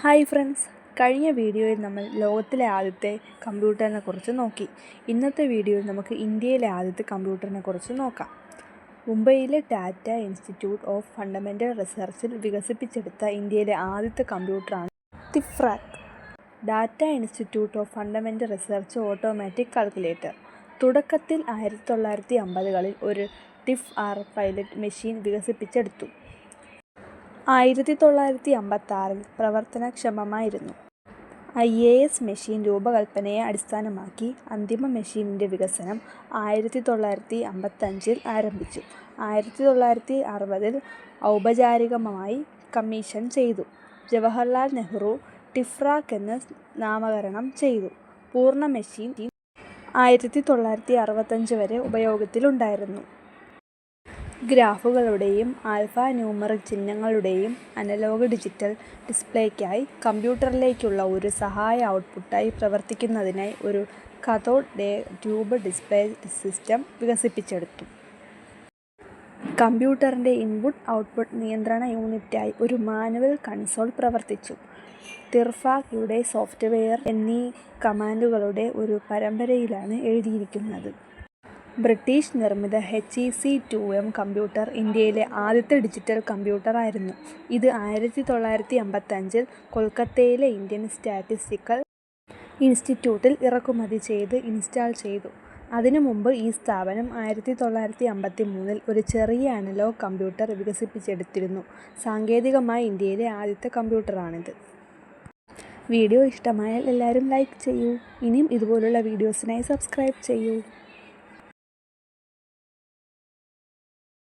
Hi friends. കഴിഞ്ഞ വീഡിയോയിൽ നമ്മൾ ലോകത്തിലെ ആദ്യത്തെ കമ്പ്യൂട്ടറിനെ കുറിച്ച് നോക്കി. ഇന്നത്തെ വീഡിയോയിൽ നമുക്ക് ഇന്ത്യയിലെ ആദ്യത്തെ കമ്പ്യൂട്ടറിനെ കുറിച്ച് നോക്കാം. മുംബൈയിലെ ടാറ്റ ഇൻസ്റ്റിറ്റ്യൂട്ട് ഓഫ് ഫണ്ടമെന്റൽ റിസർച്ചിൽ വികസിപ്പിച്ചെടുത്ത ഇന്ത്യയിലെ ആദ്യത്തെ കമ്പ്യൂട്ടറാണ് TIFRAC Tata institute of fundamental research automatic calculator. തുടക്കത്തിൽ ആയിരത്തി തൊള്ളായിരത്തി അമ്പതുകളിൽ ഒരു ടിഫ് ആർ പൈലറ്റ് മെഷീൻ വികസിപ്പിച്ചെടുത്തു. ആയിരത്തി തൊള്ളായിരത്തി അമ്പത്താറിൽ പ്രവർത്തനക്ഷമമായിരുന്നു. ഐ എ എസ് മെഷീൻ രൂപകൽപ്പനയെ അടിസ്ഥാനമാക്കി അന്തിമ മെഷീനിന്റെ വികസനം ആയിരത്തി തൊള്ളായിരത്തി അമ്പത്തഞ്ചിൽ ആരംഭിച്ചു. ആയിരത്തി തൊള്ളായിരത്തി അറുപതിൽ ഔപചാരികമായി കമ്മീഷൻ ചെയ്തു. ജവഹർലാൽ നെഹ്റു ടിഫ്രാക് എന്ന് നാമകരണം ചെയ്തു. പൂർണ മെഷീൻ ആയിരത്തി തൊള്ളായിരത്തി അറുപത്തഞ്ച് വരെ ഉപയോഗത്തിലുണ്ടായിരുന്നു. ഗ്രാഫുകളുടെയും ആൽഫ ന്യൂമറിക് ചിഹ്നങ്ങളുടെയും അനലോഗ് ഡിജിറ്റൽ ഡിസ്പ്ലേയ്ക്കായി കമ്പ്യൂട്ടറിലേക്കുള്ള ഒരു സഹായ ഔട്ട്പുട്ടായി പ്രവർത്തിക്കുന്നതിനായി ഒരു cathode ray tube display system വികസിപ്പിച്ചെടുത്തു. കമ്പ്യൂട്ടറിന്റെ ഇൻപുട്ട് ഔട്ട്പുട്ട് നിയന്ത്രണ യൂണിറ്റായി ഒരു മാനുവൽ കൺസോൾ പ്രവർത്തിച്ചു. തിർഫാക് ഇവിടെ സോഫ്റ്റ്വെയർ എന്നീ കമാൻഡുകളുടെ ഒരു പരമ്പരയിലാണ് എഴുതിയിരിക്കുന്നത്. ബ്രിട്ടീഷ് നിർമ്മിത H E C two M computer ഇന്ത്യയിലെ ആദ്യത്തെ ഡിജിറ്റൽ കമ്പ്യൂട്ടറായിരുന്നു. ഇത് ആയിരത്തി തൊള്ളായിരത്തി അമ്പത്തഞ്ചിൽ കൊൽക്കത്തയിലെ ഇന്ത്യൻ സ്റ്റാറ്റിസ്റ്റിക്കൽ ഇൻസ്റ്റിറ്റ്യൂട്ടിൽ ഇറക്കുമതി ചെയ്ത് ഇൻസ്റ്റാൾ ചെയ്തു. അതിനു മുമ്പ് ഈ സ്ഥാപനം ആയിരത്തി തൊള്ളായിരത്തി അമ്പത്തി മൂന്നിൽ ഒരു ചെറിയ അനലോഗ് കമ്പ്യൂട്ടർ വികസിപ്പിച്ചെടുത്തിരുന്നു. സാങ്കേതികമായി ഇന്ത്യയിലെ ആദ്യത്തെ കമ്പ്യൂട്ടറാണിത്. വീഡിയോ ഇഷ്ടമായാൽ എല്ലാവരും ലൈക്ക് ചെയ്യൂ. ഇനിയും ഇതുപോലുള്ള വീഡിയോസിനായി സബ്സ്ക്രൈബ് ചെയ്യൂ.